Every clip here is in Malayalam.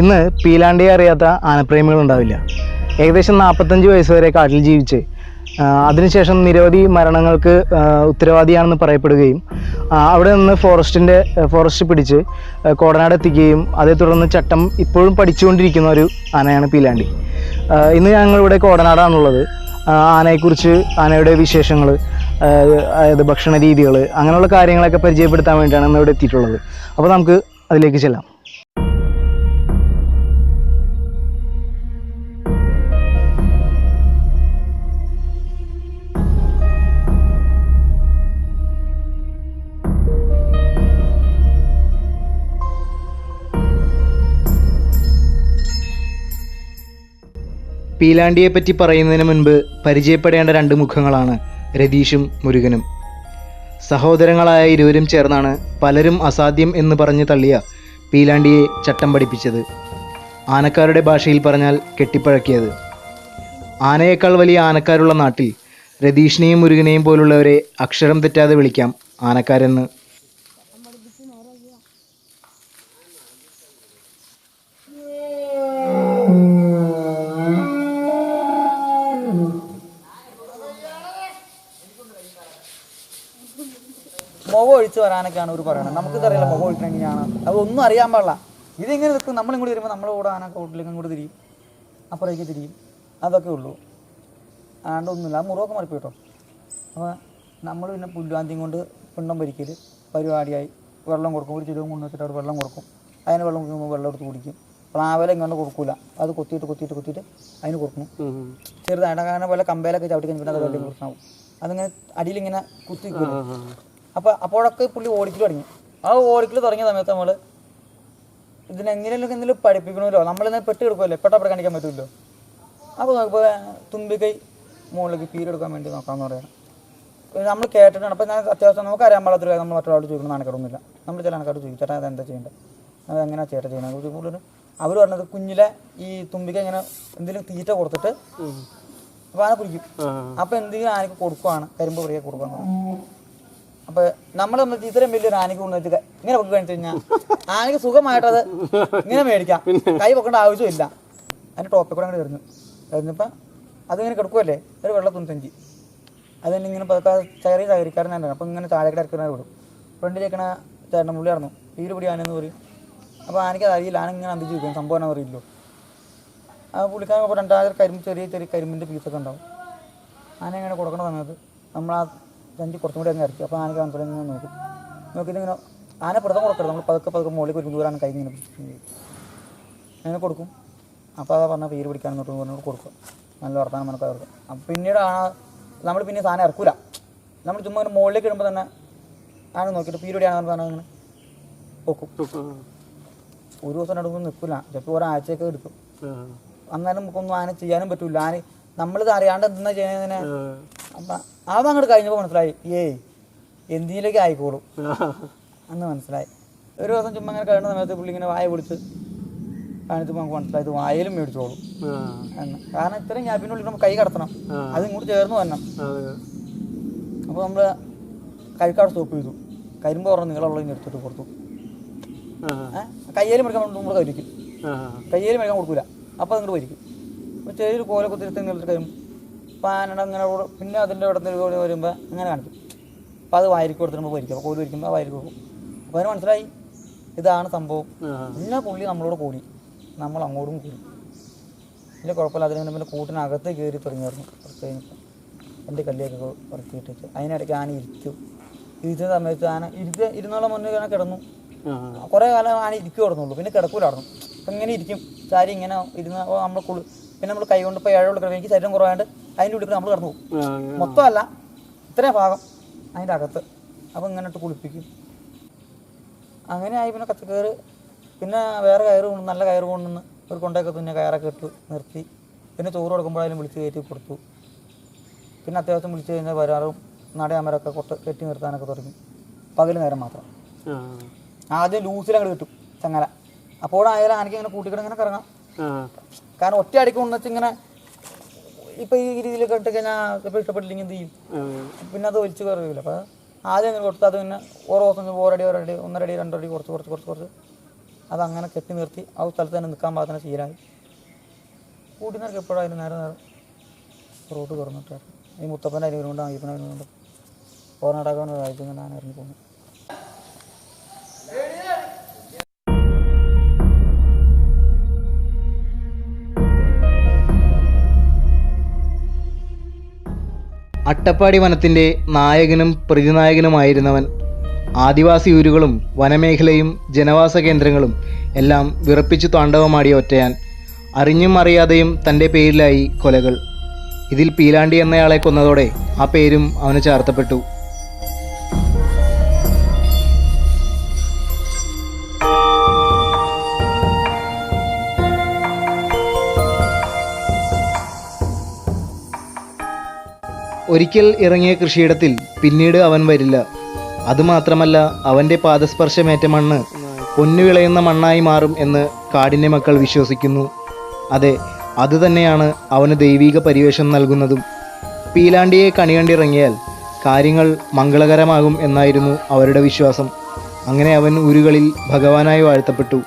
ഇന്ന് പീലാണ്ടിയെ അറിയാത്ത ആനപ്രേമികൾ ഉണ്ടാവില്ല. ഏകദേശം നാൽപ്പത്തഞ്ച് വയസ്സ് വരെ കാട്ടിൽ ജീവിച്ച് അതിനുശേഷം നിരവധി മരണങ്ങൾക്ക് ഉത്തരവാദിയാണെന്ന് പറയപ്പെടുകയും അവിടെ നിന്ന് ഫോറസ്റ്റിന്റെ ഫോറസ്റ്റ് പിടിച്ച് കോടനാട് എത്തിക്കുകയും അതേ തുടർന്ന് ചട്ടം ഇപ്പോഴും പഠിച്ചുകൊണ്ടിരിക്കുന്ന ഒരു ആനയാണ് പീലാണ്ടി. ഇന്ന് ഞങ്ങളിവിടെ കോടനാടാണുള്ളത്. ആനയെക്കുറിച്ച് ആനയുടെ വിശേഷങ്ങൾ അതായത് ഭക്ഷണ രീതികൾ അങ്ങനെയുള്ള കാര്യങ്ങളൊക്കെ പരിചയപ്പെടുത്താൻ വേണ്ടിയാണ് ഇന്ന് ഇവിടെ എത്തിയിട്ടുള്ളത്. അപ്പോൾ നമുക്ക് അതിലേക്ക് ചെല്ലാം. പീലാണ്ടിയെ പറ്റി പറയുന്നതിന് മുൻപ് പരിചയപ്പെടേണ്ട രണ്ട് മുഖങ്ങളാണ് രതീഷും മുരുകനും. സഹോദരങ്ങളായ ഇരുവരും ചേർന്നാണ് പലരും അസാധ്യം എന്ന് പറഞ്ഞ് തള്ളിയ പീലാണ്ടിയെ ചട്ടം പഠിപ്പിച്ചത്. ആനക്കാരുടെ ഭാഷയിൽ പറഞ്ഞാൽ കെട്ടിപ്പഴക്കിയത്. ആനയേക്കാൾ വലിയ ആനക്കാരുള്ള നാട്ടിൽ രതീഷിനെയും മുരുകനെയും പോലുള്ളവരെ അക്ഷരം തെറ്റാതെ വിളിക്കാം ആനക്കാരെന്ന്. ഒഴിച്ച് വരാനൊക്കെയാണ് ഒരു പറയുന്നത്. നമുക്കിതറിയില്ല മുഖം ഒഴിക്കണം എങ്ങനെയാണ് അതൊന്നും അറിയാൻ പാടില്ല. ഇതിങ്ങനെ നിൽക്കും. നമ്മളിങ്ങോട്ട് വരുമ്പോൾ നമ്മളെ കൂടെ ആന കോട്ടിലേക്ക് ഇങ്ങോട്ട് തിരിയും. അപ്പുറത്തേക്ക് തിരിയും. അതൊക്കെ ഉള്ളൂ. ആണ്ട് ഒന്നുമില്ല. ആ മുറിവൊക്കെ മറിപ്പ് കേട്ടോ അപ്പോൾ നമ്മൾ പിന്നെ പുല്ലുവാന്തിയും കൊണ്ട് പിണ്ണം ഭരിക്കൽ പരിപാടിയായി. വെള്ളം കൊടുക്കും. ഒരു ചിലവും കൊണ്ടു വെച്ചിട്ട് അവിടെ വെള്ളം കൊടുക്കും. അതിന് വെള്ളം കുടിക്കുമ്പോൾ വെള്ളം എടുത്ത് കുടിക്കും. പ്ലാവല ഇങ്ങോട്ട് കൊടുക്കൂല. അത് കൊത്തിയിട്ട് കൊത്തിയിട്ട് കൊത്തിയിട്ട് അതിന് കൊടുക്കും. ചെറുതായിട്ട് കാരണം പോലെ കമ്പയിലൊക്കെ ചവിട്ടി കഴിഞ്ഞിട്ട് അത് വെള്ളം കൊടുക്കണം അതിങ്ങനെ അടിയിലിങ്ങനെ കുത്തി അപ്പോൾ അപ്പോഴൊക്കെ പുള്ളി ഓടിക്കൽ തുടങ്ങി. ആ ഓടിക്കൽ തുടങ്ങിയ സമയത്ത് നമ്മൾ ഇതിനെങ്ങനെയൊക്കെ എന്തെങ്കിലും പഠിപ്പിക്കണമല്ലോ. നമ്മളിന്ന് പെട്ട് കിടക്കുമല്ലോ പെട്ടപ്പടെ കാണിക്കാൻ പറ്റുമല്ലോ അപ്പോൾ നോക്കുമ്പോൾ തുമ്പിക്കൈ മുകളിലേക്ക് പീരെടുക്കാൻ വേണ്ടി നോക്കാമെന്ന് പറയാം. നമ്മൾ കേട്ടിട്ടാണ്. അപ്പോൾ ഞാൻ അത്യാവശ്യം നമുക്ക് അറിയാൻ പാടാത്തൊരു നമ്മൾ മറ്റൊരാളോട് ചോദിക്കണം നാണക്കേടൊന്നുമില്ല. നമ്മൾ ചില ആൾക്കാരോട് ചോദിച്ചു ചേട്ടാ അതെന്താ ചെയ്യേണ്ടത് അത് എങ്ങനെയാണ് ചേട്ടാ ചെയ്യുന്നത് കൂടുതൽ അവർ പറഞ്ഞത് കുഞ്ഞിലെ ഈ തുമ്പിക്ക് ഇങ്ങനെ എന്തെങ്കിലും തീറ്റ കൊടുത്തിട്ട് അപ്പോൾ ആന കുടിക്കും. അപ്പോൾ എന്തെങ്കിലും ആനക്ക് കൊടുക്കുവാണ്. കരിമ്പ് പ്രിയ കൊടുക്കുക അപ്പൊ നമ്മൾ നമ്മൾ ഇത്രയും വലിയൊരു ആനയ്ക്ക് കൊണ്ടു വെച്ച് ഇങ്ങനെ പൊക്കി കാണിച്ചു കഴിഞ്ഞാൽ ആനയ്ക്ക് സുഖമായിട്ടത് ഇങ്ങനെ മേടിക്കാം. കൈ പൊക്കേണ്ട ആവശ്യമില്ല. അതിന്റെ ടോപ്പിൽ കൂടെ അങ്ങോട്ട് എറിഞ്ഞു. എറിഞ്ഞപ്പോൾ അതിങ്ങനെ കിടക്കുമല്ലേ ഒരു വെള്ള തുണിസഞ്ചി അതിന് ഇങ്ങനെ പതുക്കെ ചെറിയ ചകരിക്കാരൻ തന്നെ. അപ്പം ഇങ്ങനെ താഴേക്ക് ഇറക്കുന്ന വിടും. ഫ്രണ്ടിലേക്കണ ചേട്ടൻ പുള്ളി ഇറന്നു പിടി ആനെന്ന് പറയും. അപ്പോൾ ആനയ്ക്ക് അത് അറിയില്ല. ആന ഇങ്ങനെ അന്തിച്ച് ചോദിക്കും സംഭവം എന്നാ അറിയില്ലോ ആ പുള്ളിക്കാരൻ രണ്ടാമത് രണ്ടായിരം കരിമ്പ് ചെറിയ ചെറിയ കരിമ്പിന്റെ പീസൊക്കെ ഉണ്ടാവും. ആന ഇങ്ങനെ കൊടുക്കുന്ന സമയത്ത് നമ്മൾ ആ സഞ്ചി കുറച്ചും കൂടി അങ്ങ് ഇറക്കി. അപ്പോൾ ആനയ്ക്ക് മനസ്സിലായി ഇങ്ങനെ നോക്കും. നോക്കിയിട്ട് ഇങ്ങനെ ആന പുറത്തും കൊടുക്കരുത്. നമ്മൾ പതുക്കെ പതുക്കെ മുകളിൽ ഒരു ദൂരാണ് കൈ ഇങ്ങനെ അങ്ങനെ കൊടുക്കും. അപ്പോൾ അതാ പറഞ്ഞാൽ പേര് പിടിക്കാൻ നോട്ട് പറഞ്ഞു കൊടുക്കും. നല്ല വർത്തമാനം നമുക്ക് അവർക്ക് അപ്പം പിന്നീട് ആ നമ്മൾ പിന്നെ സാധനം ഇറക്കൂല. നമ്മൾ ചുമ്മാ ഇങ്ങനെ മുകളിലേക്ക് ഇടുമ്പോൾ തന്നെ ആന നോക്കിയിട്ട് പീരിയഡിയാണെന്ന് പറഞ്ഞാൽ അങ്ങനെ പൊക്കും. ഒരു ദിവസം രണ്ടു നിൽക്കില്ല ചിലപ്പോൾ ഒരാഴ്ചയൊക്കെ എടുക്കും. അന്നേരം നമുക്കൊന്നും ആന ചെയ്യാനും പറ്റൂല. ആന നമ്മളിത് അറിയാണ്ട് എന്താ ചെയ്യുന്നതിനെ അപ്പം അത് അങ്ങോട്ട് കഴിഞ്ഞപ്പോൾ മനസ്സിലായി ഏയ് എന്തിലേക്ക് ആയിക്കോളും. അന്ന് മനസ്സിലായി. ഒരു ദിവസം ചുമ്മാ അങ്ങനെ കഴിയുന്ന സമയത്ത് പുള്ളി ഇങ്ങനെ വായ പിടിച്ച് കാണിച്ചപ്പോൾ നമുക്ക് മനസ്സിലായി ഇത് വായയിലും മേടിച്ചോളും. എന്ന് കാരണം ഇത്രയും ഗ്യാപ്പിനുള്ളിൽ നമ്മൾ കൈ കടത്തണം. അത് ഇങ്ങോട്ട് ചേർന്ന് വരണം. അപ്പോൾ നമ്മൾ കഴിക്കാട് സ്റ്റോപ്പ് ചെയ്തു. കരിമ്പ് പറഞ്ഞ നീളമുള്ള എടുത്തിട്ട് കൊടുത്തു. കയ്യേലും മേടിക്കാൻ നമ്മൾ കഴിക്കും കയ്യേലും മേടിക്കാൻ കൊടുക്കൂല. അപ്പോൾ അങ്ങോട്ട് വരിക്കും അപ്പോൾ ചെറിയൊരു കോലൊക്കെ തിരുത്തി ഇങ്ങനത്തെ കഴിയും പാനട അങ്ങനെ പിന്നെ അതിന്റെ ഇവിടെ കൂടി വരുമ്പോൾ അങ്ങനെ കാണിക്കും. അപ്പോൾ അത് വാരിക്ക് കൊടുത്തിട്ട് പൊരിക്കും അപ്പോൾ കോഴി വരിക്കുമ്പോൾ ആ പോകും കൊടുക്കും. അപ്പോൾ അതിന് മനസ്സിലായി? ഇതാണ് സംഭവം. പിന്നെ പുള്ളി നമ്മളോട് കൂടി. നമ്മൾ അങ്ങോട്ടും കൂടി. വലിയ കുഴപ്പമില്ല. അതിന് പിന്നെ കൂട്ടിനകത്ത് കയറി തുടങ്ങിയായിരുന്നു കുറച്ച് കഴിഞ്ഞപ്പോൾ എന്റെ കല്ലിയൊക്കെ ഉറക്കിയിട്ട് അതിനിടയ്ക്ക് ആന ഇരിക്കും ഇരിക്കുന്ന സമയത്ത് ആന ഇരുത്ത് ഇരുന്നോളം മുന്നേ ആന കിടന്നു. കുറേ കാലം ആന ഇരിക്കുമായിരുന്നുള്ളൂ പിന്നെ കിടക്കൂലായിരുന്നു അപ്പം ഇങ്ങനെ ഇരിക്കും. ചാരി ഇങ്ങനെ ഇരുന്ന് അപ്പോൾ നമ്മൾ കുളി പിന്നെ നമ്മൾ കൈ കൊണ്ട് ഇപ്പോൾ ഏഴ് കൊടുക്കണം. എനിക്ക് ശരീരം കുറവായതുകൊണ്ട് അതിന്റെ ഉള്ളിൽ നമ്മൾ കിടന്നു പോകും. മൊത്തമല്ല ഇത്രയും ഭാഗം അതിന്റെ അകത്ത്. അപ്പോൾ ഇങ്ങനെ ഇട്ട് കുളിപ്പിക്കും. അങ്ങനെ ആയി പിന്നെ കച്ചക്കയറ് പിന്നെ വേറെ കയറ് കൊണ്ട് നല്ല കയറ് കൊണ്ടുവന്ന് ഒരു കൊണ്ടൊക്കെ തുന്നിയ കയറൊക്കെ ഇട്ട് നിർത്തി. പിന്നെ ചോറ് കൊടുക്കുമ്പോഴായാലും വിളിച്ച് കയറ്റി കൊടുത്തു. പിന്നെ അത്യാവശ്യം വിളിച്ച് കഴിഞ്ഞാൽ വരാറും നടയാമരൊക്കെ കൊട്ട് കെട്ടി നിർത്താനൊക്കെ തുടങ്ങി. പകൽ നേരം മാത്രം. ആദ്യം ലൂസിലങ്ങൾ കിട്ടും ചങ്ങല. അപ്പോഴായാലും ആനയ്ക്ക് ഇങ്ങനെ കൂട്ടിക്കിടങ്ങനെ കറങ്ങാം. കാരണം ഒറ്റ അടിക്ക് വെച്ചിങ്ങനെ ഇപ്പൊ ഈ രീതിയിലൊക്കെ ഇട്ട് കഴിഞ്ഞാൽ ഇപ്പൊ ഇഷ്ടപ്പെട്ടില്ലെങ്കിൽ എന്ത് ചെയ്യും? പിന്നെ അത് ഒലിച്ച് കയറില്ല. അപ്പൊ ആദ്യം അങ്ങനെ കൊടുത്ത് അത് പിന്നെ ഓരോ ദിവസം ഓരടി ഒരടി ഒന്നരടി രണ്ടടി കുറച്ച് കുറച്ച് കുറച്ച് കുറച്ച്. അത് അങ്ങനെ കെട്ടി നിർത്തി. ആ സ്ഥലത്ത് തന്നെ നിൽക്കാൻ പാകത്തിന് ശീലമായി കൂട്ടിനൊക്കെ എപ്പോഴായാലും നേരെ നേരം റോഡ് തുറന്നിട്ടായിരുന്നു. ഈ മുത്തപ്പന്റെ അരി വരുന്നുണ്ട് അയ്യപ്പനെ കൊണ്ട്. കോർണാടകം രാജ്യത്ത് ഞാൻ ഇറങ്ങി പോകുന്നു അട്ടപ്പാടി വനത്തിന്റെ നായകനും പ്രതിനായകനുമായിരുന്നവൻ. ആദിവാസി ഊരുകളും വനമേഖലയും ജനവാസ കേന്ദ്രങ്ങളും എല്ലാം വിറപ്പിച്ചു താണ്ഡവമാടിയ ഒറ്റയാൻ. അറിഞ്ഞും അറിയാതെയും തന്റെ പേരിലായി കൊലകൾ. ഇതിൽ പീലാണ്ടി എന്നയാളെ കൊന്നതോടെ ആ പേരും അവന് ചാർത്തപ്പെട്ടു. ഒരിക്കൽ ഇറങ്ങിയ കൃഷിയിടത്തിൽ പിന്നീട് അവൻ വരില്ല. അതുമാത്രമല്ല അവന്റെ പാദസ്പർശമേറ്റ മണ്ണ് പൊന്നു വിളയുന്ന മണ്ണായി മാറും എന്ന് കാടിന്റെ മക്കൾ വിശ്വസിക്കുന്നു. അതെ അതുതന്നെയാണ് അവന് ദൈവീക പരിവേഷം നൽകുന്നതും. പീലാണ്ടിയെ കണികണ്ടിറങ്ങിയാൽ കാര്യങ്ങൾ മംഗളകരമാകും എന്നായിരുന്നു അവരുടെ വിശ്വാസം. അങ്ങനെ അവൻ ഊരുകളിൽ ഭഗവാനായി വാഴ്ത്തപ്പെട്ടു.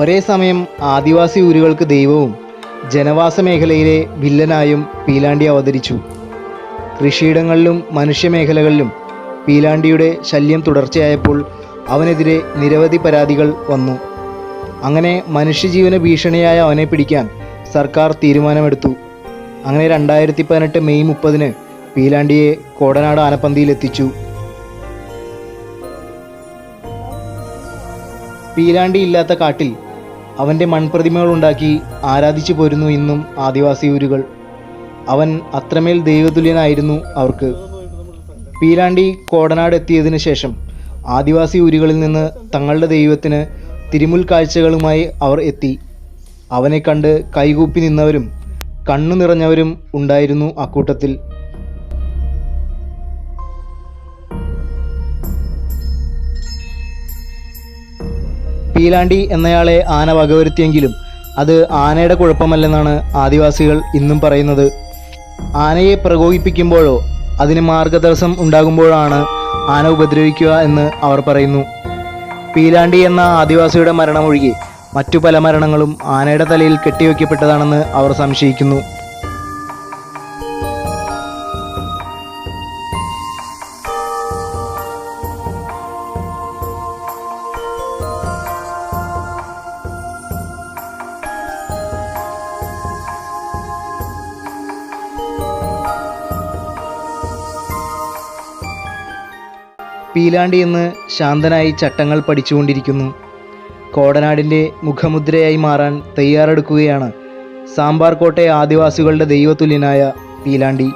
ഒരേ സമയം ആദിവാസി ഊരുകൾക്ക് ദൈവവും ജനവാസ മേഖലയിലെ വില്ലനായും പീലാണ്ടി അവതരിച്ചു. കൃഷിയിടങ്ങളിലും മനുഷ്യമേഖലകളിലും പീലാണ്ടിയുടെ ശല്യം തുടർച്ചയായപ്പോൾ അവനെതിരെ നിരവധി പരാതികൾ വന്നു. അങ്ങനെ മനുഷ്യജീവന ഭീഷണിയായ അവനെ പിടിക്കാൻ സർക്കാർ തീരുമാനമെടുത്തു. അങ്ങനെ രണ്ടായിരത്തി പതിനെട്ട് മെയ് മുപ്പതിന് പീലാണ്ടിയെ കോടനാട് ആനപ്പന്തിയിലെത്തിച്ചു പീലാണ്ടി ഇല്ലാത്ത കാട്ടിൽ അവന്റെ മൺപ്രതിമകൾ ഉണ്ടാക്കി ആരാധിച്ചു പോരുന്നു ഇന്നും ആദിവാസി ഊരുകൾ. അവൻ അത്രമേൽ ദൈവതുല്യനായിരുന്നു അവർക്ക്. പീലാണ്ടി കോടനാട് എത്തിയതിനു ശേഷം ആദിവാസി ഊരുകളിൽ നിന്ന് തങ്ങളുടെ ദൈവത്തിന് തിരുമുൽ കാഴ്ചകളുമായി അവർ എത്തി. അവനെ കണ്ട് കൈകൂപ്പി നിന്നവരും കണ്ണു നിറഞ്ഞവരും ഉണ്ടായിരുന്നു അക്കൂട്ടത്തിൽ. പീലാണ്ടി എന്നയാളെ ആന വകവരുത്തിയെങ്കിലും അത് ആനയുടെ കുഴപ്പമല്ലെന്നാണ് ആദിവാസികൾ ഇന്നും പറയുന്നത്. ആനയെ പ്രകോപിപ്പിക്കുമ്പോഴോ അതിന് മാർഗതടസ്സം ഉണ്ടാകുമ്പോഴാണ് ആന ഉപദ്രവിക്കുക എന്ന് അവർ പറയുന്നു. പീലാണ്ടി എന്ന ആദിവാസിയുടെ മരണമൊഴികെ മറ്റു പല മരണങ്ങളും ആനയുടെ തലയിൽ കെട്ടിവെക്കപ്പെട്ടതാണെന്ന് അവർ സംശയിക്കുന്നു. പീലാണ്ടി ഇന്ന് ശാന്തനായി ചട്ടങ്ങൾ പഠിച്ചുകൊണ്ടിരിക്കുന്നു. കോടനാടിന്റെ മുഖമുദ്രയായി മാറാൻ തയ്യാറെടുക്കുകയാണ് സാമ്പാർ കോട്ടെ ആദിവാസികളുടെ ദൈവതുല്യനായ പീലാണ്ടി.